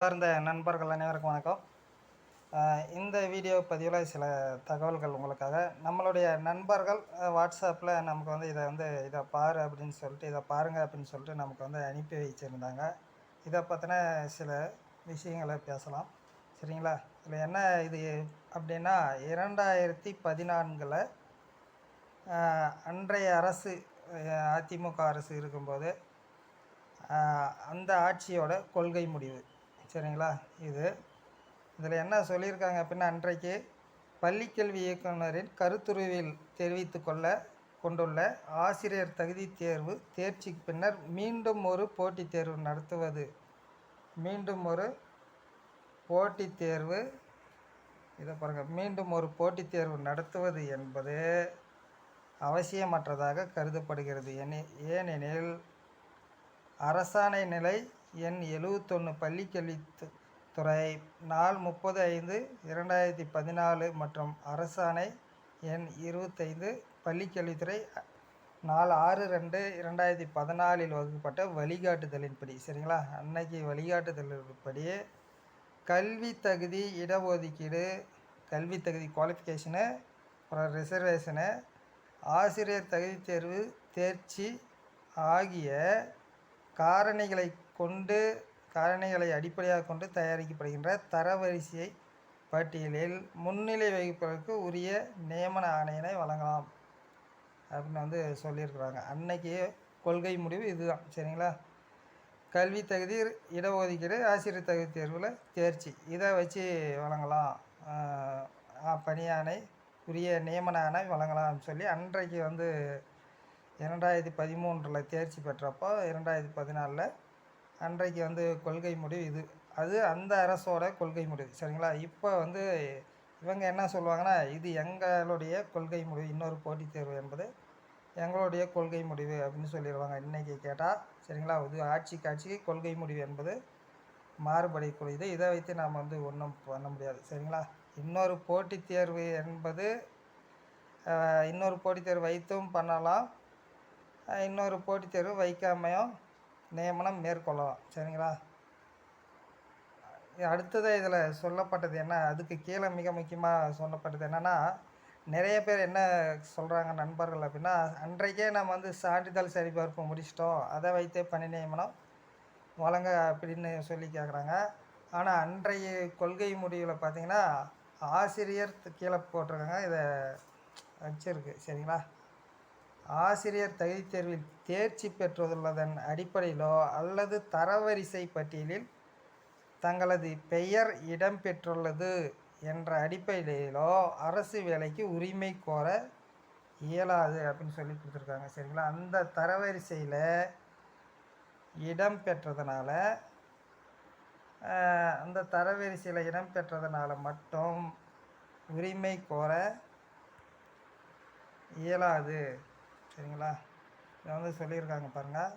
சார்ந்த நண்பர்கள் அனைவருக்கும் வணக்கம். இந்த வீடியோ பதிவில் சில தகவல்கள் உங்களுக்காக. நம்மளுடைய நண்பர்கள் வாட்ஸ்அப்பில் நமக்கு வந்து இதை வந்து இதை பாரு அப்படின்னு சொல்லிட்டு இதை பாருங்கள் அப்படின்னு சொல்லிட்டு நமக்கு வந்து அனுப்பி வச்சுருந்தாங்க. இதை பற்றின சில விஷயங்களை பேசலாம். சரிங்களா? இதில் என்ன இது அப்படின்னா இரண்டாயிரத்தி பதினான்கில் அன்றைய அரசு அதிமுக அரசு இருக்கும்போது அந்த ஆட்சியோட கொள்கை முடிவு. சரிங்களா? இது. இதில் என்ன சொல்லியிருக்காங்க அப்படின்னா அன்றைக்கு பள்ளிக்கல்வி இயக்குனரின் கருத்துருவில் தெரிவித்து கொள்ள கொண்டுள்ள ஆசிரியர் தகுதி தேர்வு தேர்ச்சிக்கு பின்னர் மீண்டும் ஒரு போட்டித் தேர்வு நடத்துவது. மீண்டும் ஒரு போட்டித் தேர்வு இதை பாருங்கள் மீண்டும் ஒரு போட்டித் தேர்வு நடத்துவது என்பது அவசியமற்றதாக கருதப்படுகிறது. என ஏனெனில் அரசாணை நிலை எண் எழுவத்தொன்று பள்ளிக்கல்வித் துறை நாள் முப்பது ஐந்து இரண்டாயிரத்தி பதினாலு மற்றும் அரசாணை எண் இருபத்தைந்து பள்ளிக்கல்வித்துறை நாலு ஆறு ரெண்டு இரண்டாயிரத்தி பதினாலில் வகுக்கப்பட்ட வழிகாட்டுதலின்படி சரிங்களா? அன்னைக்கு வழிகாட்டுதலின்படி கல்வி தகுதி இடஒதுக்கீடு கல்வி தகுதி குவாலிஃபிகேஷனு அப்புறம் ரிசர்வேஷனு ஆசிரியர் தகுதி தேர்வு தேர்ச்சி ஆகிய காரணிகளை கொண்டு காரணிகளை அடிப்படையாக கொண்டு தயாரிக்கப்படுகின்ற தரவரிசை பட்டியலில் முன்னிலை வகிப்பதற்கு உரிய நியமன ஆணையினை வழங்கலாம். அப்படின்னு வந்து சொல்லியிருக்கிறாங்க. அன்னைக்கு கொள்கை முடிவு இதுதான். சரிங்களா? கல்வி தகுதி இடஒதுக்கீடு ஆசிரியர் தகுதி தேர்வில் தேர்ச்சி. இதை வச்சு வழங்கலாம். பணியானை பணியாணை உரிய நியமன ஆணை வழங்கலாம்னு சொல்லி அன்றைக்கு வந்து இரண்டாயிரத்தி பதிமூன்றில் தேர்ச்சி பெற்றப்போ இரண்டாயிரத்தி பதினாலில் அன்றைக்கு வந்து கொள்கை முடிவு இது. அது அந்த அரசோட கொள்கை முடிவு. சரிங்களா? இப்போ வந்து இவங்க என்ன சொல்லுவாங்கன்னா இது எங்களுடைய கொள்கை முடிவு. இன்னொரு போட்டித் தேர்வு என்பது எங்களுடைய கொள்கை முடிவு அப்படின்னு சொல்லிடுவாங்க இன்றைக்கி கேட்டால் சரிங்களா? இது ஆட்சி காட்சிக்கு கொள்கை முடிவு என்பது மாறுபடக்கூடியது இதை வைத்து நாம் வந்து ஒன்றும் பண்ண முடியாது. சரிங்களா? இன்னொரு போட்டித் தேர்வு என்பது இன்னொரு போட்டித் தேர்வு வைத்தும் பண்ணலாம். இன்னொரு போட்டித் தேர்வு வைக்காமையும் நியமனம் மேற்கொள்ளலாம். சரிங்களா? அடுத்தது இதில் சொல்லப்பட்டது என்ன? அதுக்கு கீழே மிக முக்கியமாக சொல்லப்பட்டது என்னென்னா நிறைய பேர் என்ன சொல்கிறாங்க நண்பர்கள் அப்படின்னா அன்றைக்கே நம்ம வந்து சான்றிதழ் சரிபார்ப்பு முடிச்சிட்டோம். அதை வைத்தே பணி நியமனம் வழங்க அப்படின்னு சொல்லி கேட்குறாங்க ஆனால் அன்றைய கொள்கை முடிவில் பார்த்தீங்கன்னா ஆசிரியர் கீழே போட்டிருக்காங்க. இதை வச்சிருக்கு. சரிங்களா? ஆசிரியர் தகுதித் தேர்வில் தேர்ச்சி பெற்றுள்ளதன் அடிப்படையிலோ அல்லது தரவரிசை பட்டியலில் தங்களது பெயர் இடம்பெற்றுள்ளது என்ற அடிப்படையிலோ அரசு வேலைக்கு உரிமை கோர இயலாது அப்படின்னு சொல்லி கொடுத்துருக்காங்க சரிங்களா? அந்த தரவரிசையில் இடம் பெற்றதுனால அந்த தரவரிசையில் இடம் பெற்றதுனால மட்டும் உரிமை கோர இயலாது. சரிங்களா? இதை வந்து சொல்லியிருக்காங்க பாருங்கள்